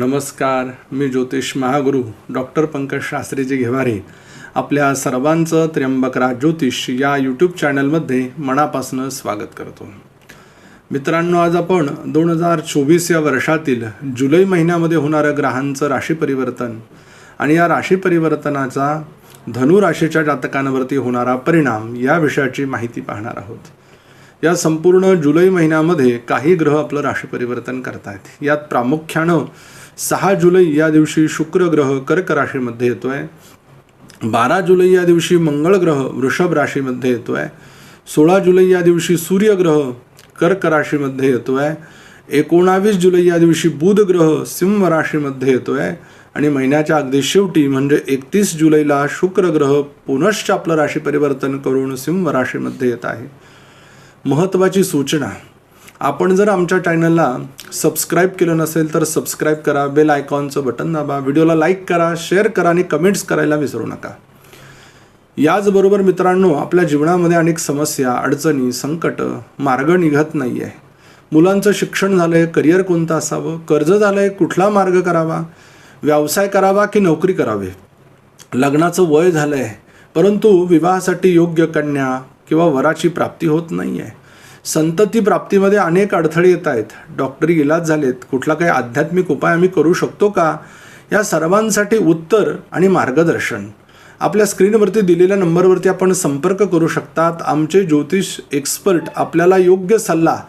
नमस्कार मी ज्योतिष महागुरू डॉक्टर पंकज शास्त्रीजी घेवारे. आपल्या सर्वांचं त्र्यंबकराज ज्योतिष या यूट्यूब चॅनलमध्ये मनापासून स्वागत करतो. मित्रांनो आज आपण दोन हजार चोवीस या वर्षातील जुलै महिन्यामध्ये होणारं ग्रहांचं राशी परिवर्तन आणि या राशी परिवर्तनाचा धनु राशीच्या जातकांवरती होणारा परिणाम या विषयाची माहिती पाहणार आहोत. या संपूर्ण जुलै महिन्यामध्ये काही ग्रह आपलं राशी परिवर्तन करतायत. यात प्रामुख्यानं सहा जुलै या दिवशी शुक्र ग्रह कर्क राशीमध्ये येतो आहे बारा जुलै या दिवशी मंगळ ग्रह वृषभ राशीमध्ये येतो आहे सोळा जुलै या दिवशी सूर्यग्रह कर्क राशीमध्ये येतो आहे एकोणावीस जुलै या दिवशी बुध ग्रह सिंह राशीमध्ये येतोय. आणि महिन्याच्या अगदी शेवटी म्हणजे एकतीस जुलैला शुक्र ग्रह पुनश्च आपलं राशी परिवर्तन करून सिंह राशीमध्ये येत आहे. महत्त्वाची सूचना. आपण जर आमच्या चॅनलला सबस्क्राईब केलं नसेल तर सबस्क्राईब करा बेल आयकॉनचं बटन दाबा व्हिडिओला लाईक करा शेअर करा आणि कमेंट्स करायला विसरू नका. याचबरोबर मित्रांनो आपल्या जीवनामध्ये अनेक समस्या अडचणी संकट मार्ग निघत नाही आहे मुलांचं शिक्षण झालं आहे करिअर कोणतं असावं कर्ज झालं आहे कुठला मार्ग करावा व्यवसाय करावा की नोकरी करावी? लग्नाचं वय झालं आहे परंतु विवाहासाठी योग्य कन्या किंवा वराची प्राप्ती होत नाही आहे संतती प्राप्तीमध्ये अनेक अडथळे येत आहेत. डॉक्टरी इलाज झालेत. कुठला काही आध्यात्मिक उपाय आम्ही करू शकतो का? या सर्वांसाठी उत्तर आणि मार्गदर्शन. आपल्या स्क्रीनवरती दिलेल्या नंबरवरती आपण संपर्क करू शकतात. आमचे ज्योतिष एक्सपर्ट आपल्याला योग्य सल्ला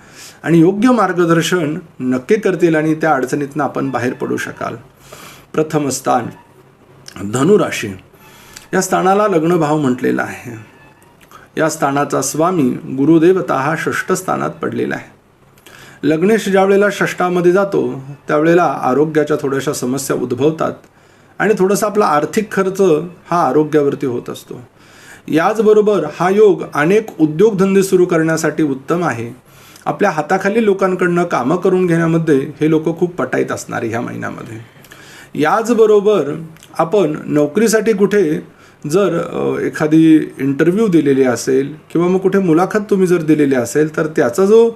आणि योग्य मार्गदर्शन नक्की करतील आणि त्या अडचणीतनं आपण बाहेर पडू शकाल. प्रथम स्थान धनुराशी. या स्थानाला लग्नभाव म्हटलेला आहे. या स्थानाचा स्वामी गुरुदेवता हा षष्ठ स्थानात पडलेला आहे. लग्नेश ज्यावेळेला षष्टामध्ये षष्ठामध्ये जातो त्यावेळेला आरोग्याच्या थोड्याशा समस्या उद्भवतात आणि थोडासा आपला आर्थिक खर्च हा आरोग्यावरती होत असतो. याचबरोबर हा योग अनेक उद्योगधंदे सुरू करण्यासाठी उत्तम आहे. आपल्या हाताखाली लोकांकडनं कामं करून घेण्यामध्ये हे लोक खूप पटाईत असणार ह्या महिन्यामध्ये. याचबरोबर आपण नोकरीसाठी कुठे जर एखादी इंटरव्ह्यू दिलेली असेल किंवा मग कुठे मुलाखत तुम्ही जर दिलेली असेल तर त्याचा जो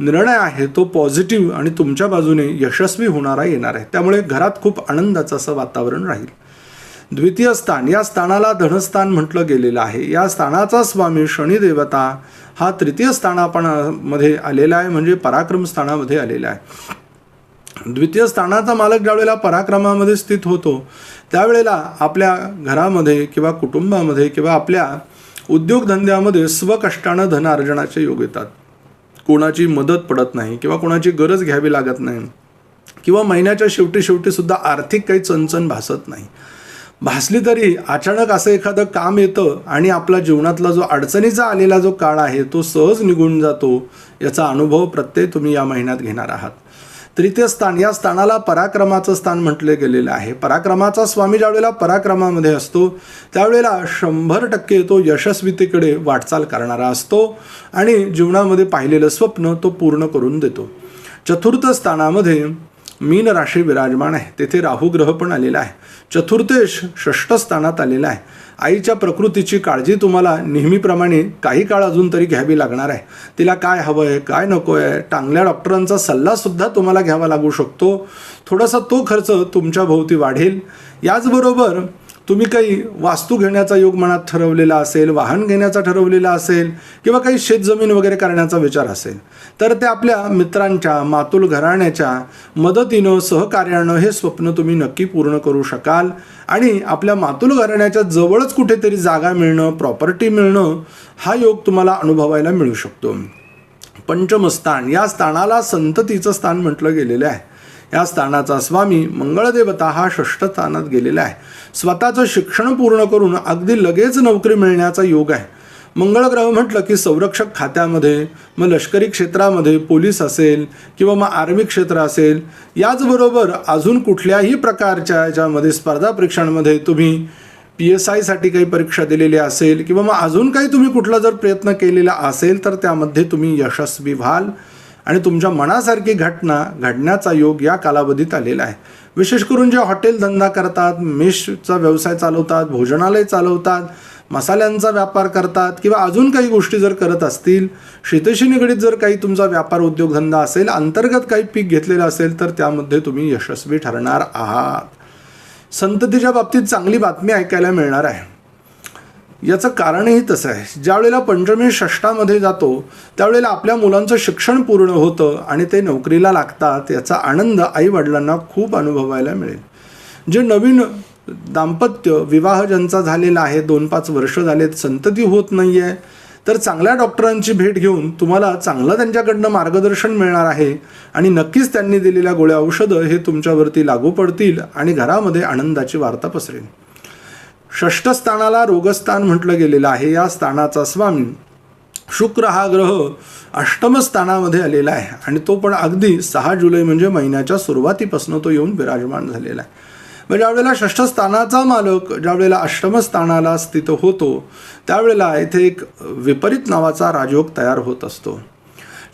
निर्णय आहे तो पॉझिटिव्ह आणि तुमच्या बाजूने यशस्वी होणारा येणार आहे. त्यामुळे घरात खूप आनंदाचं असं वातावरण राहील. द्वितीय स्थान या स्थानाला धनस्थान म्हटलं गेलेलं आहे. या स्थानाचा स्वामी शनिदेवता हा तृतीय स्थानापणामध्ये आलेला आहे म्हणजे पराक्रम स्थानामध्ये आलेला आहे. द्वितीय स्थानाचा मालक ज्यावेळेला पराक्रमामध्ये स्थित होतो त्यावेळेला आपल्या घरामध्ये किंवा कुटुंबामध्ये किंवा आपल्या उद्योगधंद्यामध्ये स्वकष्टानं धनार्जनाचे योग येतात. कोणाची मदत पडत नाही किंवा कोणाची गरज घ्यावी लागत नाही किंवा महिन्याच्या शेवटी शेवटी सुद्धा आर्थिक काही चणचण भासत नाही. भासली तरी अचानक असं एखादं काम येतं आणि आपला जीवनातला जो अडचणीचा आलेला जो काळ आहे तो सहज निघून जातो याचा अनुभव प्रत्येक तुम्ही या महिन्यात घेणार आहात. तृतीय स्थान या स्थानाला पराक्रमाचं स्थान म्हटले गेलेलं आहे. पराक्रमाचा स्वामी ज्यावेळेला पराक्रमामध्ये असतो त्यावेळेला शंभर टक्के तो यशस्वीतेकडे वाटचाल करणारा असतो आणि जीवनामध्ये पाहिलेलं स्वप्न तो पूर्ण करून देतो. चतुर्थ स्थानामध्ये मीन राशी विराजमान आहे. तेथे राहू ग्रह पण आलेला आहे. चतुर्देश षष्ठ स्थानात आलेला आहे. आईच्या प्रकृतीची काळजी तुम्हाला नेहमीप्रमाणे काही काळ अजून तरी घ्यावी लागणार आहे. तिला काय हवं आहे काय नको आहे चांगल्या डॉक्टरांचा सल्लासुद्धा तुम्हाला घ्यावा लागू शकतो. थोडासा तो खर्च तुमच्या भोवती वाढेल. याचबरोबर तुम्ही काही वास्तू घेण्याचा योग मनात ठरवलेला असेल वाहन घेण्याचा ठरवलेला असेल किंवा काही शेतजमीन वगैरे करण्याचा विचार असेल तर ते आपल्या मित्रांच्या मातुल घराण्याच्या मदतीनं सहकार्यानं हे स्वप्न तुम्ही नक्की पूर्ण करू शकाल. आणि आपल्या मातुल घराण्याच्या जवळच कुठेतरी जागा मिळणं प्रॉपर्टी मिळणं हा योग तुम्हाला अनुभवायला मिळू शकतो. पंचमस्थान या स्थानाला संततीचं स्थान म्हटलं गेलेलं आहे. या स्थानाचा स्वामी मंगळदेवता हा षष्ठ स्थानात गेलेला आहे. स्वतःचं शिक्षण पूर्ण करून अगदी लगेच नोकरी मिळण्याचा योग आहे. मंगळग्रह म्हटलं की संरक्षक खात्यामध्ये मग लष्करी क्षेत्रामध्ये पोलीस असेल किंवा मग आर्मी क्षेत्र असेल याचबरोबर अजून कुठल्याही प्रकारच्या याच्यामध्ये स्पर्धा परीक्षांमध्ये तुम्ही पी एस आयसाठी काही परीक्षा दिलेली असेल किंवा मग अजून काही तुम्ही कुठला जर प्रयत्न केलेला असेल तर त्यामध्ये तुम्ही यशस्वी व्हाल. आणि तुमच्या मनासारखी घटना घडण्याचा योग या कालावधीत आलेला आहे. विशेष करून जे हॉटेल धंदा करतात मेशचा व्यवसाय चालवतात भोजनालय चालवतात मसाल्यांचा व्यापार करतात किंवा अजून काही गोष्टी जर करत असतील शेतीशी निगडीत जर काही तुमचा व्यापार उद्योगधंदा असेल अंतर्गत काही पीक घेतलेलं असेल तर त्यामध्ये तुम्ही यशस्वी ठरणार आहात. संततीच्या बाबतीत चांगली बातमी ऐकायला मिळणार आहे. याचं कारणही तसं आहे. ज्यावेळेला पंचमी षष्टामध्ये जातो त्यावेळेला आपल्या मुलांचं शिक्षण पूर्ण होतं आणि ते नोकरीला लागतात याचा आनंद आईवडिलांना खूप अनुभवायला मिळेल. जे नवीन दाम्पत्य विवाह ज्यांचा झालेला आहे दोन पाच वर्ष झालेत संतती होत नाही आहे तर चांगल्या डॉक्टरांची भेट घेऊन तुम्हाला चांगलं त्यांच्याकडनं मार्गदर्शन मिळणार आहे आणि नक्कीच त्यांनी दिलेल्या गोळ्या औषधं हे तुमच्यावरती लागू पडतील आणि घरामध्ये आनंदाची वार्ता पसरेल. षष्ठस्थानाला रोगस्थान म्हटलं गेलेलं आहे. या स्थानाचा स्वामी शुक्र हा ग्रह अष्टमस्थानामध्ये आलेला आहे. आणि तो पण अगदी सहा जुलै म्हणजे महिन्याच्या सुरुवातीपासून तो येऊन विराजमान झालेला आहे. मग ज्यावेळेला षष्ठस्थानाचा मालक ज्यावेळेला अष्टमस्थानाला स्थित होतो त्यावेळेला इथे एक विपरीत नावाचा राजयोग तयार होत असतो.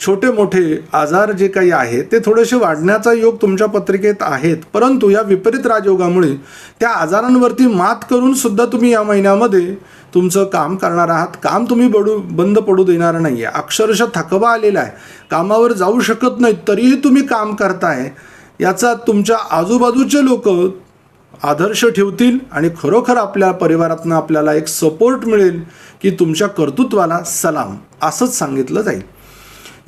छोटे मोठे आजार जे काही आहेत ते थोडेसे वाढण्याचा योग तुमच्या पत्रिकेत आहेत. परंतु या विपरीत राजयोगामुळे त्या आजारांवरती मात करून सुद्धा तुम्ही या महिन्यामध्ये तुमचं काम करणार आहात. काम तुम्ही बडू बंद पडू देणार नाही आहे अक्षरशः थकवा आलेला आहे. कामावर जाऊ शकत नाही तरीही तुम्ही काम करताय. याचा तुमच्या आजूबाजूचे लोक आदर्श ठेवतील आणि खरोखर आपल्या परिवारातनं आपल्याला एक सपोर्ट मिळेल की तुमच्या कर्तृत्वाला सलाम. असंच सांगितलं जाईल.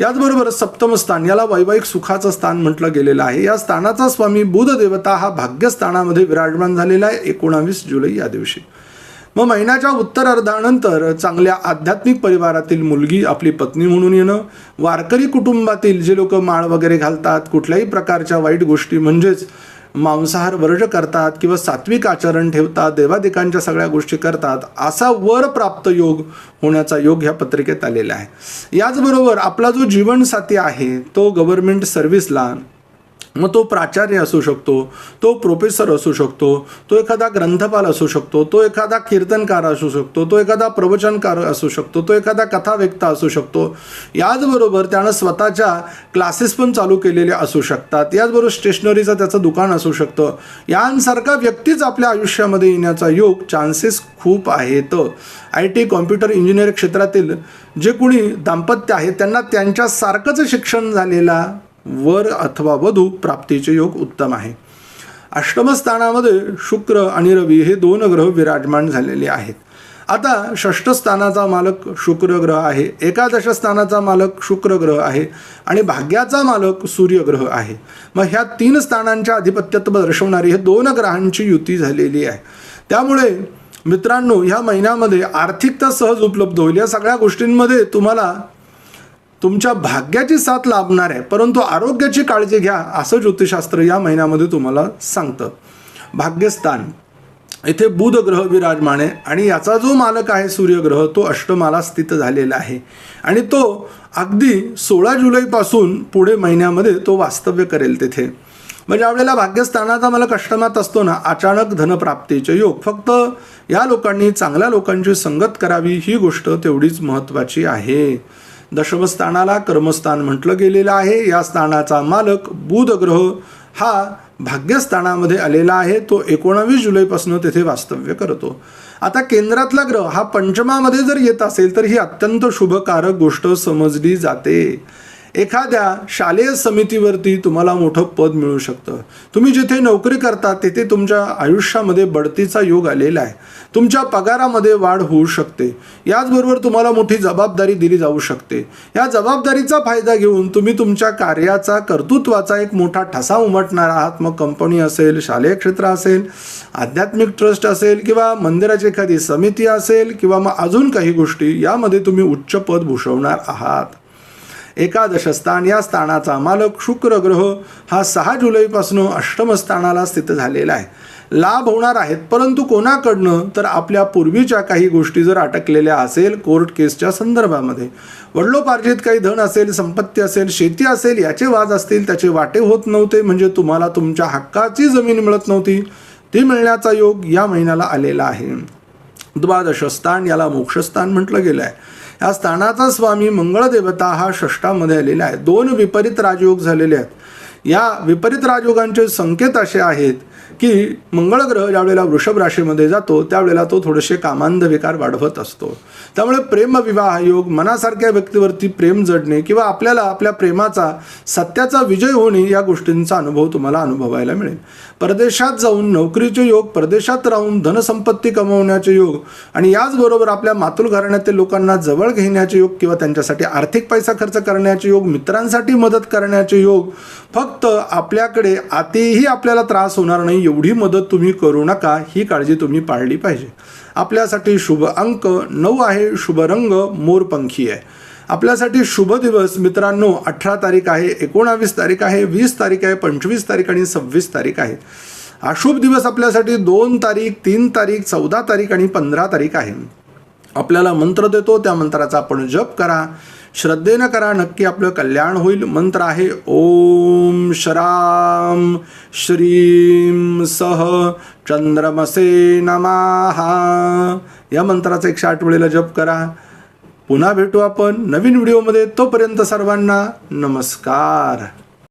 याचबरोबर सप्तम स्थान याला वैवाहिक सुखाचं स्थान म्हटलं गेलेलं आहे. या स्थानाचा स्वामी बुध देवता हा भाग्यस्थानामध्ये विराजमान झालेला आहे एकोणावीस जुलै या दिवशी. मग महिन्याच्या उत्तर अर्धानंतर चांगल्या आध्यात्मिक परिवारातील मुलगी आपली पत्नी म्हणून येणं वारकरी कुटुंबातील जे लोक माळ वगैरे घालतात कुठल्याही प्रकारच्या वाईट गोष्टी म्हणजेच मांसाहार वर्ज करतात किंवा सात्विक आचरण ठेवतात देवादिकांच्या सगळ्या गोष्टी करतात असा वर प्राप्त योग होण्याचा योग ह्या पत्रिकेत आलेला आहे. याचबरोबर आपला जो जीवनसाथी आहे तो गव्हर्नमेंट सर्व्हिसला मग तो प्राचार्य असू शकतो तो प्रोफेसर असू शकतो तो एखादा ग्रंथपाल असू शकतो तो एखादा कीर्तनकार असू शकतो तो एखादा प्रवचनकार असू शकतो तो एखादा कथाव्यक्ता असू शकतो. याचबरोबर त्यानं स्वतःच्या क्लासेस पण चालू केलेले असू शकतात. याचबरोबर स्टेशनरीचं त्याचं दुकान असू शकतं. यांसारखा व्यक्तीच आपल्या आयुष्यामध्ये येण्याचा योग चान्सेस खूप आहेत. आय टी कॉम्प्युटर इंजिनिअरिंग क्षेत्रातील जे कोणी दाम्पत्य आहेत त्यांना त्यांच्यासारखंच शिक्षण झालेला वर अथवा वधू प्राप्तीचे योग उत्तम आहे. अष्टमस्थानामध्ये शुक्र आणि रवी हे दोन ग्रह विराजमान झालेले आहेत. आता षष्ठ स्थानाचा मालक शुक्र ग्रह आहे एकादश स्थानाचा मालक शुक्र ग्रह आहे आणि भाग्याचा मालक सूर्यग्रह आहे. मग ह्या तीन स्थानांच्या अधिपत्यत्व दर्शवणारी हे दोन ग्रहांची युती झालेली आहे. त्यामुळे मित्रांनो ह्या महिन्यामध्ये आर्थिकता सहज उपलब्ध होईल. या सगळ्या गोष्टींमध्ये तुम्हाला तुमच्या भाग्याची साथ लाभणार आहे परंतु आरोग्याची काळजी घ्या असं ज्योतिषशास्त्र या महिन्यामध्ये तुम्हाला सांगतं. भाग्यस्थान. इथे बुध ग्रह विराजमान आहे आणि याचा जो मालक आहे सूर्यग्रह तो अष्टमाला स्थित झालेला आहे. आणि तो अगदी सोळा जुलैपासून पुढे महिन्यामध्ये तो वास्तव्य करेल तिथे. म्हणजे आपल्याला भाग्यस्थानाचा मला कष्टमात असतो ना अचानक धनप्राप्तीचे योग. फक्त या लोकांनी चांगल्या लोकांची संगत करावी ही गोष्ट तेवढीच महत्त्वाची आहे. दशमस्थानाला कर्मस्थान म्हटलं गेलेलं आहे. या स्थानाचा मालक बुध ग्रह हा भाग्यस्थानामध्ये आलेला आहे. तो एकोणावीस जुलैपासून तेथे वास्तव्य करतो. आता केंद्रातला ग्रह हा पंचमामध्ये जर येत असेल तर ही अत्यंत शुभकारक गोष्ट समजली जाते. एखाद्या शालेय समितीवरती तुम्हाला मोठं पद मिळू शकतं. तुम्ही जिथे नोकरी करता तिथे तुमच्या आयुष्यामध्ये बढतीचा योग आलेला आहे. तुमच्या पगारामध्ये वाढ होऊ शकते. याचबरोबर तुम्हाला मोठी जबाबदारी दिली जाऊ शकते. या जबाबदारीचा फायदा घेऊन तुम्ही तुमच्या कार्याचा कर्तृत्वाचा एक मोठा ठसा उमटणार आहात. मग कंपनी असेल शालेय क्षेत्र असेल आध्यात्मिक ट्रस्ट असेल किंवा मंदिराची एखादी समिती असेल किंवा मग अजून काही गोष्टी यामध्ये तुम्ही उच्च पद भूषवणार आहात. एकादश स्थान या स्थानाचा मालक शुक्र ग्रह हा सहा जुलैपासून अष्टमस्थानाला स्थित झालेला आहे. लाभ होणार आहेत परंतु कोणाकडनं? तर आपल्या पूर्वीच्या काही गोष्टी जर अटकलेल्या असेल कोर्ट केसच्या संदर्भामध्ये. वडलोपार्जित काही धन असेल संपत्ती असेल शेती असेल याचे वाद असतील त्याचे वाटे होत नव्हते म्हणजे तुम्हाला तुमच्या हक्काची जमीन मिळत नव्हती. ती मिळण्याचा योग या महिन्याला आलेला आहे. द्वादशस्थान याला मोक्षस्थान म्हटलं गेलं आहे. या स्थानाचा स्वामी मंगळदेवता हा षष्टामध्ये आलेला आहे. दोन विपरीत राजयोग झालेले आहेत. या विपरीत राजयोगांचे संकेत असे आहेत की मंगळ ग्रह ज्यावेळेला वृषभ राशीमध्ये जातो त्यावेळेला तो थोडेसे कामांध विकार वाढवत असतो. त्यामुळे प्रेमविवाह योग मनासारख्या व्यक्तीवरती प्रेम जडणे किंवा आपल्याला आपल्या प्रेमाचा सत्याचा विजय होणे या गोष्टींचा अनुभव तुम्हाला अनुभवायला मिळेल. परदेशात जाऊन नोकरीचे योग परदेशात राहून धनसंपत्ती कमवण्याचे योग आणि याचबरोबर आपल्या मातुल घराण्यातील लोकांना जवळ घेण्याचे योग किंवा त्यांच्यासाठी आर्थिक पैसा खर्च करण्याचे योग मित्रांसाठी मदत करण्याचे योग फक्त आपल्याकडे आतेही आपल्याला त्रास होणार नाही एवढी मदत तुम्ही करू नका ही काळजी तुम्ही पाळली पाहिजे. आपल्यासाठी शुभ अंक नऊ आहे शुभ रंग मोरपंखी आहे. आपल्यासाठी शुभ दिवस मित्रांनो अठरा तारीख आहे एकोणावीस तारीख आहे वीस तारीख आहे पंचवीस तारीख आणि सव्वीस तारीख आहे. अशुभ दिवस आपल्यासाठी दोन तारीख तीन तारीख चौदा तारीख आणि पंधरा तारीख आहे. आपल्याला मंत्र देतो त्या मंत्राचा आपण जप करा. श्रद्धेनं करा नक्की आपलं कल्याण होईल. मंत्र आहे ओम शराम श्रीम सह चंद्रमसे नमाहा या मंत्राचा एकशे आठ वेळेला जप करा. पुन्हा भेटू आपण नवीन व्हिडिओमध्ये. तोपर्यंत सर्वांना नमस्कार.